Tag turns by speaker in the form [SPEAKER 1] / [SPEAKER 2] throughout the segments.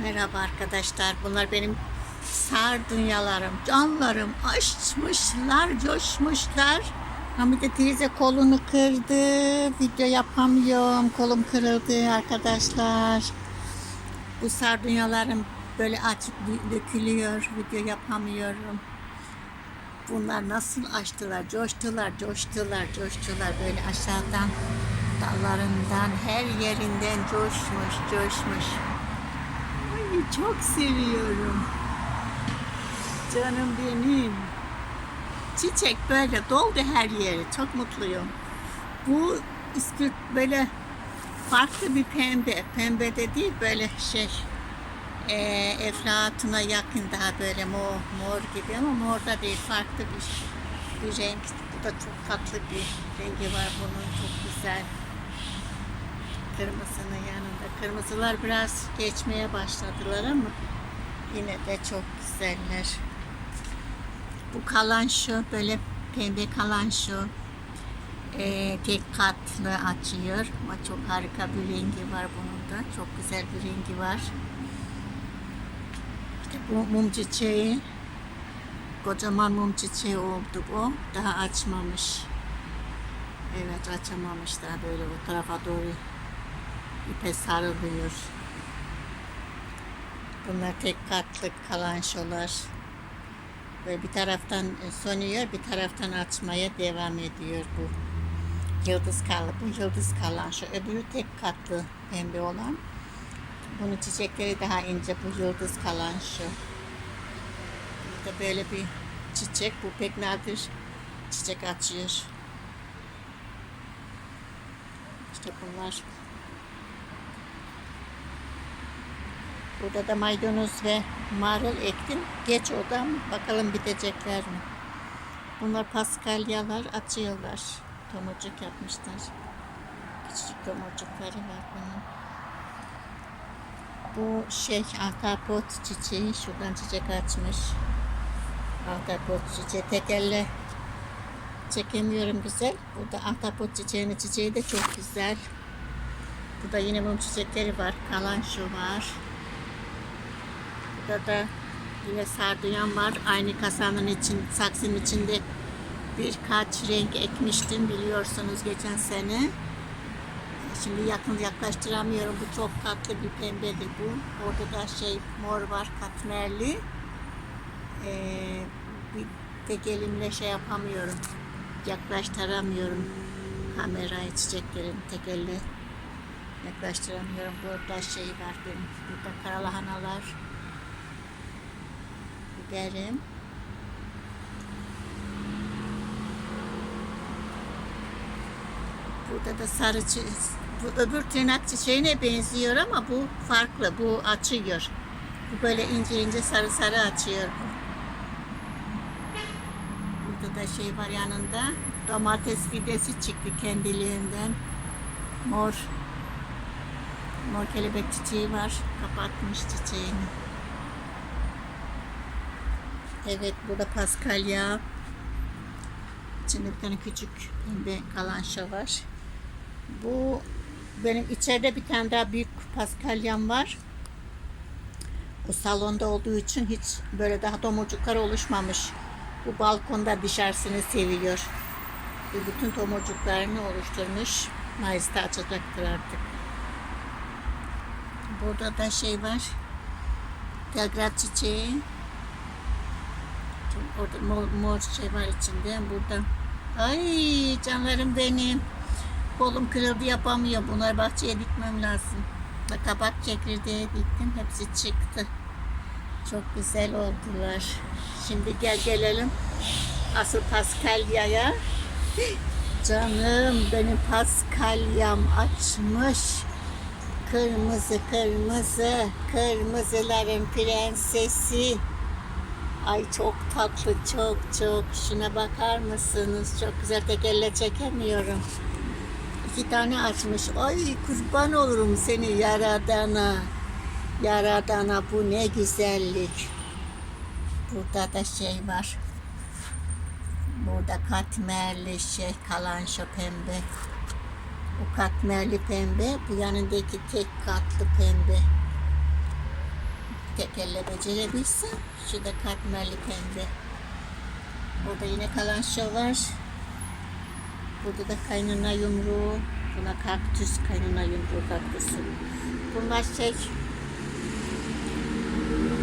[SPEAKER 1] Merhaba arkadaşlar. Bunlar benim sardunyalarım, canlarım. Açmışlar, coşmuşlar. Hamide teyze kolunu kırdı. Video yapamıyorum. Kolum kırıldı arkadaşlar. Bu sardunyalarım böyle açıp dö- dökülüyor. Video yapamıyorum. Bunlar nasıl açtılar, coştular, coştular, coştular. Böyle aşağıdan dallarından, her yerinden coşmuş, coşmuş. Ay çok seviyorum. Canım benim. Çiçek böyle doldu her yeri. Çok mutluyum. Bu iskürt böyle farklı bir pembe. Pembe de değil böyle şey e, eflatuna yakın daha böyle mor, mor gibi ama mor da değil farklı bir, bir renk. Bu da çok tatlı bir rengi var bunun çok güzel. Kırmızının yanında. Kırmızılar biraz geçmeye başladılar ama yine de çok güzeller. Bu kalan şu böyle pembe kalan şu e, tek katlı açıyor ama çok harika bir rengi var bunun da. Çok güzel bir rengi var. İşte bu mum çiçeği kocaman mum çiçeği oldu bu. Daha açmamış. Evet açamamış daha böyle o tarafa doğru ipe sarılıyor. Bunlar tek katlı kalanşolar. Ve bir taraftan e, sönüyor, bir taraftan açmaya devam ediyor bu. Yıldız kalı, bu yıldız kalanşo. Öbürü tek katlı pembe olan. Bunun çiçekleri daha ince, bu yıldız kalanşo. Burada böyle bir çiçek, bu pek nadir çiçek açıyor. İşte bunlar Burada da maydanoz ve marul ektim. Geç odam. Bakalım bitecekler mi? Bunlar paskalyalar açıyorlar. Tomurcuk yapmışlar. Küçücük tomurcukları var bunun. Bu şey ahtapot çiçeği. Şuradan çiçek açmış. Ahtapot çiçeği. Tek elle çekemiyorum güzel. Burada ahtapot çiçeğinin çiçeği de çok güzel. Burada yine mum çiçekleri var. Kalan şu var. Burada da yine sarduyan var. Aynı kasanın için, saksının içinde birkaç renk ekmiştim biliyorsunuz geçen sene. Şimdi yakın yaklaştıramıyorum. Bu çok tatlı bir pembedir bu. Orada da şey mor var katmerli. Ee, bir tek elimle şey yapamıyorum. Yaklaştıramıyorum kamerayı çiçeklerin tek elle yaklaştıramıyorum. Burada şey var benim. Burada karalahanalar biberim. Burada da sarı. Bu öbür tırnak çiçeğine benziyor ama bu farklı. Bu açıyor. Bu böyle ince ince sarı sarı açıyor bu. Burada da şey var yanında. Domates fidesi çıktı kendiliğinden. Mor. Mor kelebek çiçeği var. Kapatmış çiçeğini. Evet burada paskalya. İçinde bir tane küçük pembe kalanşa var. Bu benim içeride bir tane daha büyük paskalyam var. O salonda olduğu için hiç böyle daha tomurcuklar oluşmamış. Bu balkonda dışarısını seviyor. Bu bütün tomurcuklarını oluşturmuş. Mayıs'ta açacaktır artık. Burada da şey var. Telgraf çiçeği. Orada mor, mor şey var içinde. Burada. Ay canlarım benim. Kolum kırıldı yapamıyorum. Bunları bahçeye dikmem lazım. Bak kabak çekirdeği diktim. Hepsi çıktı. Çok güzel oldular. Şimdi gel gelelim. Asıl paskalyaya. Canım benim paskalyam açmış. Kırmızı kırmızı. Kırmızıların prensesi. Ay çok tatlı, çok çok. Şuna bakar mısınız? Çok güzel tek elle çekemiyorum. İki tane açmış. Ay kurban olurum seni yaradana. Yaradana bu ne güzellik. Burada da şey var. Burada katmerli şey kalan şu pembe. Bu katmerli pembe. Bu yanındaki tek katlı pembe. Tek elle becerebilsem. Şu da katmerli pembe. Burada yine kalanşo var. Burada da kaynana yumruğu. Buna kaktüs, kaynana yumruğu kaktüsü. Bunlar şey,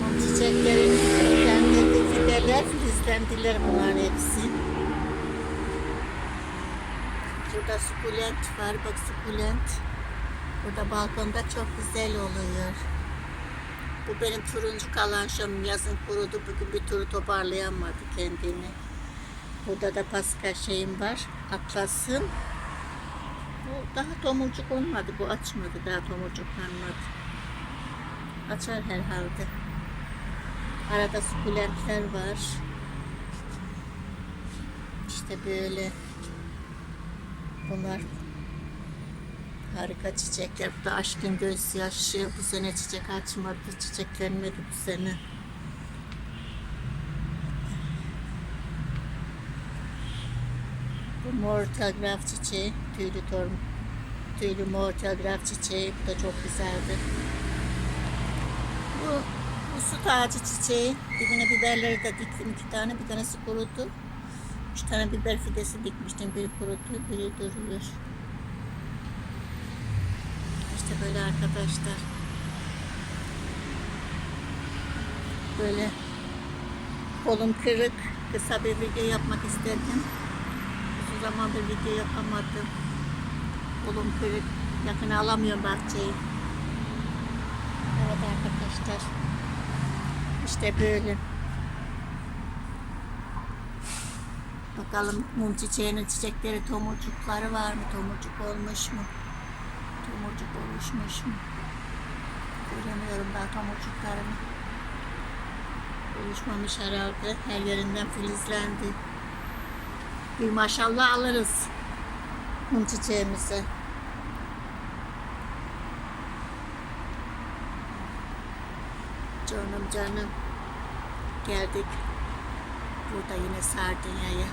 [SPEAKER 1] o çiçeklerin filizlendirdi, fideler, filizlendiler bunlar hepsi. Burada sukulent var, bak sukulent. Burada balkonda çok güzel oluyor. Bu benim turuncu kalanşom yazın kurudu. Bugün bir turu toparlayamadı kendini. Burada da paska şeyim var. Atlas'ın. Bu daha tomurcuk olmadı. Bu açmadı. Daha tomurcuklanmadı. Açar herhalde. Arada sukulentler var. İşte böyle. Bunlar harika çiçekler. Bu da aşkın gözyaşı. Bu sene çiçek açmadı. Çiçeklenmedi bu sene. Bu mor telgraf çiçeği. Tüylü torm. Tüylü mor telgraf çiçeği. Bu da çok güzeldi. Bu, bu süt ağacı çiçeği. Dibine biberleri de diktim iki tane. Bir tanesi kurudu. Üç tane biber fidesi dikmiştim. Biri kurudu, biri duruyor. İşte böyle arkadaşlar. Böyle kolum kırık. Kısa bir video yapmak istedim. Uzun zamandır video yapamadım. Kolum kırık. Yakına alamıyorum bahçeyi. Evet arkadaşlar. İşte böyle. Bakalım mum çiçeğinin çiçekleri tomurcukları var mı? Tomurcuk olmuş mu? Tomurcuk oluşmuş mu? Göremiyorum daha tomurcuklarını. Oluşmamış herhalde. Her yerinden filizlendi. Bir maşallah alırız mum çiçeğimizi. Canım canım. Geldik. Burada yine Sardunya'ya.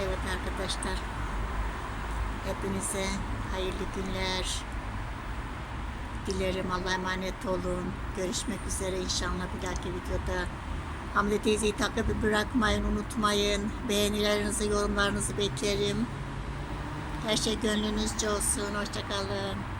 [SPEAKER 1] Evet arkadaşlar. Hepinize hayırlı günler. Dilerim Allah'a emanet olun. Görüşmek üzere inşallah bir dahaki videoda. Hamle teyzeyi takip bırakmayın, unutmayın. Beğenilerinizi, yorumlarınızı beklerim. Her şey gönlünüzce olsun. Hoşçakalın.